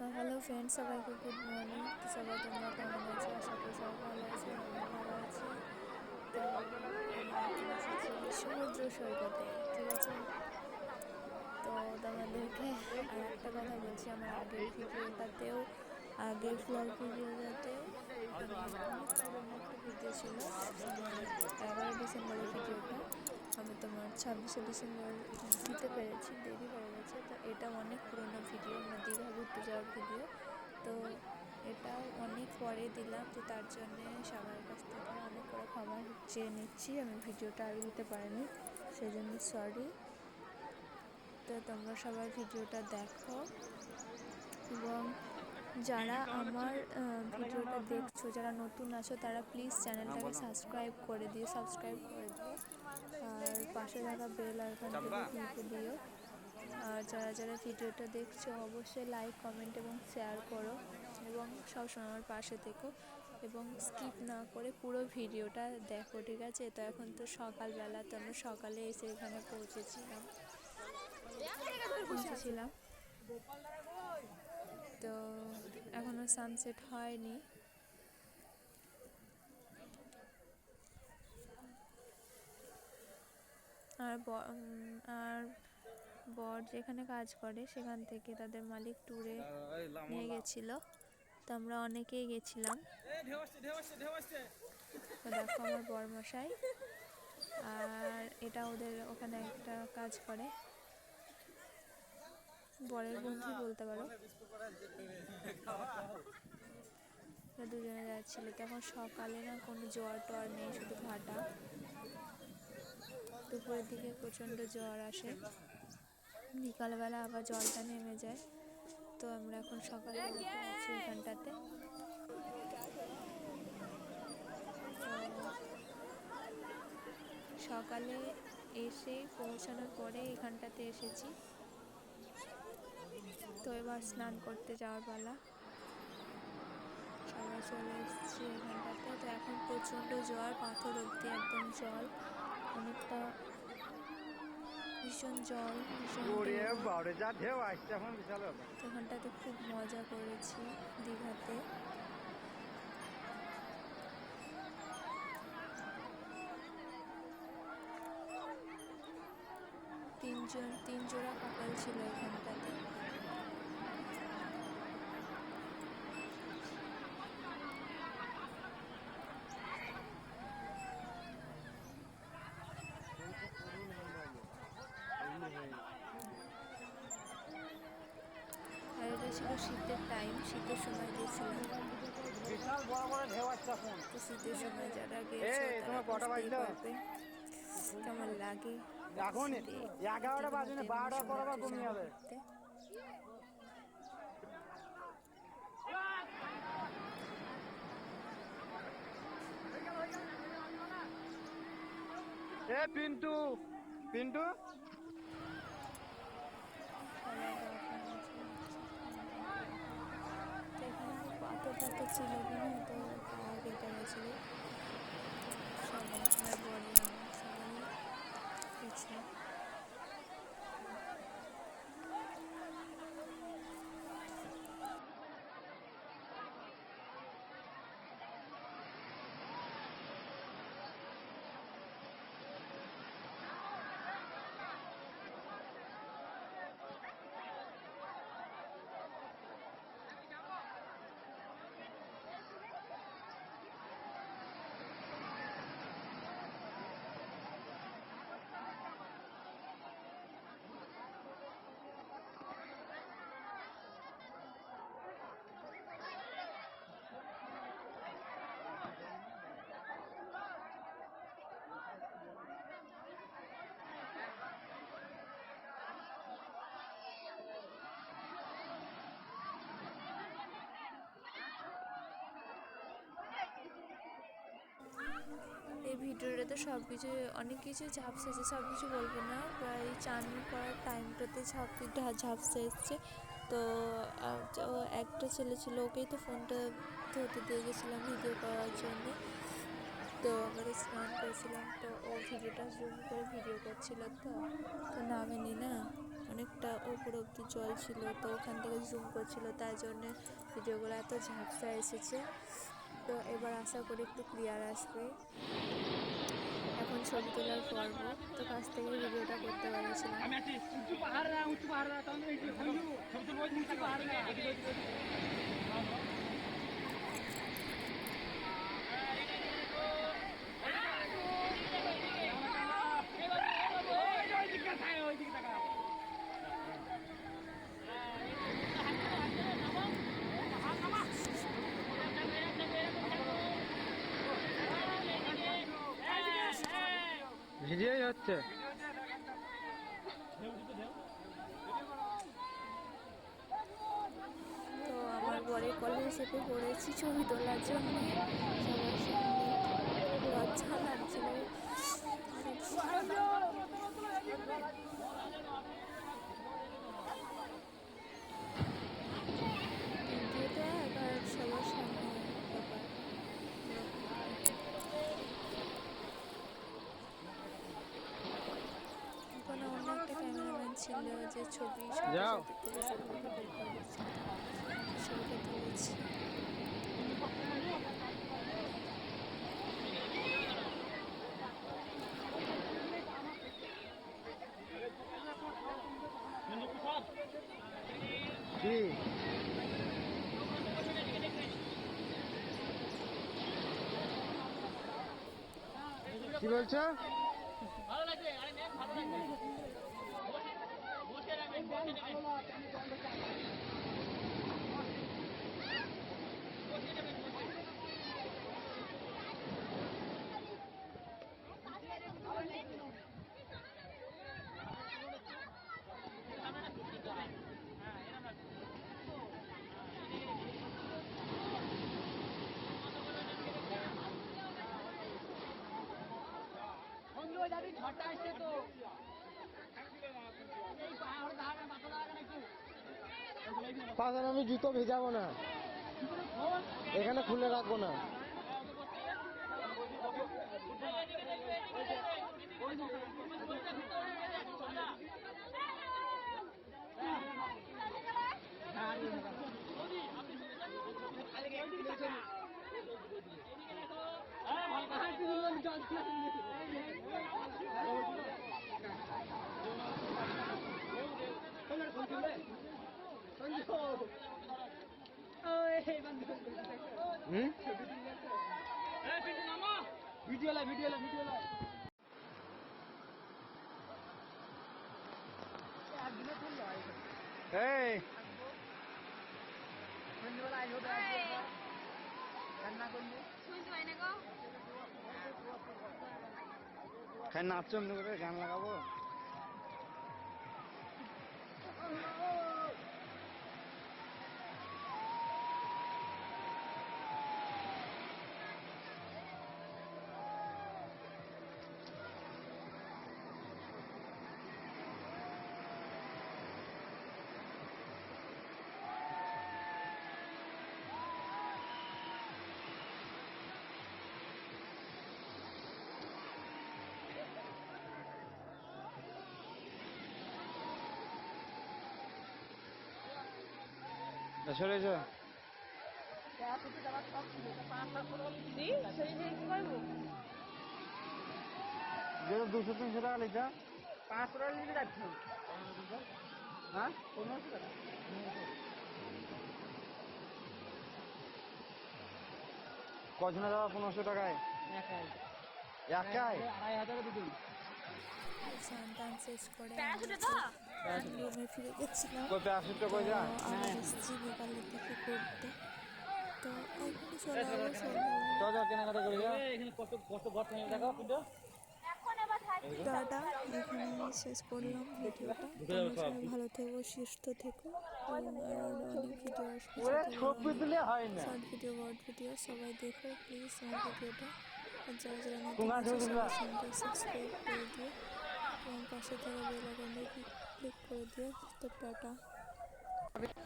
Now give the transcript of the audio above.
Hello friend সবাইকে good morning. সবাই তোমরা কেমন আছো? আশা করি সবাই ভালো আছো আমি ভালো আছি। তো সমুদ্র সৈকতে, ঠিক আছে? তো তোমাদেরকে আর একটা কথা বলছি, আমার আগের ভিডিওটাতেও, আগের ফ্লগ ভিডিওটাতেও একটা ভিডিও ছিল। এগারো ডিসেম্বরের ভিডিওটা। আমি তোমার ছাব্বিশে ডিসেম্বর দিতে পেরেছি, দেরি হয়ে গেছে। তো এটা অনেক পুরোনো ভিডিও, আমার দীঘা ঘুরতে যাওয়ার ভিডিও। তো এটা অনেক পরে দিলাম, তো তার জন্যে সবার কাছ থেকে অনেক করে ক্ষমা চেয়ে নিচ্ছি। আমি ভিডিওটা আগে দিতে পারিনি সেই জন্য সরি তো তোমরা সবাই ভিডিওটা দেখো। এবং যারা আমার ভিডিওটা দেখছ, যারা নতুন আছো, তারা প্লিজ চ্যানেলটাকে সাবস্ক্রাইব করে দিয়ে সাবস্ক্রাইব আর পাশে থাকা বেল আইকনটাকে ক্লিক দিও। আর যারা যারা ভিডিওটা দেখছ অবশ্যই লাইক কমেন্ট এবং শেয়ার করো এবং সবসময় আমার পাশে থেকো। এবং স্কিপ না করে পুরো ভিডিওটা দেখো ঠিক আছে? তো এখন তো সকালবেলা তো আমরা সকালে এসে এখানে পৌঁছেছিলাম। পৌঁছেছিলাম। তো এখনও সানসেট হয়নি। আর আর বর যেখানে কাজ করে সেখান থেকে তাদের মালিক ট্যুরে নিয়ে গেছিল। তো আমরা অনেকেই গেছিলাম। দেখো আমার বরমশাই। আর এটা ওদের ওখানে একটা কাজ করে। বরের বন্ধু বলতে পারো। দুজনে যাচ্ছিল। তখন সকালে না কোনো জ্বর টর নেই, শুধু ভাটা। দুপুরের দিকে প্রচণ্ড জ্বর আসে। বিকালবেলা আবার জলটা নেমে যায়। তো আমরা এখন সকালে আছি এখানটাতে। সকালে এসে পৌঁছানোর পরে এখানটাতে এসেছি। তো এবার স্নান করতে যাওয়ার পালা। সবাই চলে এসেছি এখানটাতে। তো এখন প্রচণ্ড জ্বর, পাথর অব্দি একদম জল। অনেকটা ভীষণ জল ভীষণ ওখানটাতে খুব মজা করেছি দীঘাতে। তিনজন তিন জোড়া কাপাল ছিল এখানটাতে আর এটা ছিল শীতের টাইম শীতের সময় গেছিলাম তো শীতের সময় যারা গেছে? কেমন লাগে। এখন এগারোটা বাজে না বারোটার পর আবার কমে যাবে। এ পিন্টু পিন্টু তো এখানে টাথর ছিল তো পাওয়া কেটে গেছিল সবাই আমার বলে সবাই গেছে। এই ভিডিওটাতে সব কিছু অনেক কিছু ঝাপসা আছে সব কিছু বলব না। প্রায় চান করার টাইমটাতে কিছু ঝাপসা এসছে। তো ও একটা ছেলে ছিল, ওকেই তো ফোনটা ধরতে দিয়ে গেছিলাম ভিডিও করার জন্য। তো আমরা স্নান করেছিলাম, তো ও ভিডিওটা জুম করে ভিডিও করছিল তো। তো নামেনি না, অনেকটা ওপর অব্দি জল ছিল, তো ওখান থেকে জুম করছিল তাই জন্য ভিডিওগুলো এত ঝাপসা এসেছে। তো এবার আশা করি একটু ক্লিয়ার আসবে। এখন ছবি তোলার পর্ব। তো কাছ থেকে ভিডিওটা করতে পারছিলাম ভিডিওই হচ্ছে তো আমার বরের কলেজ হিসেবে পড়েছি, ছবি তোলার জন্য। সবার সামনে লজ্জা লাগছিল। ছিল যে ছবি সাথে যাও। সেগুলোকে বের করে পাশান আমি জুতো ভেজাবো না। এখানে খুলে রাখব না। হুম ভিডিও লাই ভিডিও লাই ভিডিও লাই এই নাচছো এমনি করে গান লাগাবো। যেটা দুশো তিনশো টাকা লিখা পাঁচশো টাকা লিখে হ্যাঁ? পনেরোশো টাকা কজনে দেওয়া পনেরোশো টাকায়? একাই। আড়াই হাজারে দুদিন শেষ করে তো কিন্তু এখানে শেষ করলাম ভিডিওটা সবাই ভালো থেকো সুস্থ থেকো ভিডিও ভিডিও বড় ভিডিও সবাই দেখো প্লিজ আমার ভিডিওটা যারা যারা সাবস্ক্রাইব করে এবং পাশে থাকা বেল আইকনটা ক্লিক করে দিও তো টাটা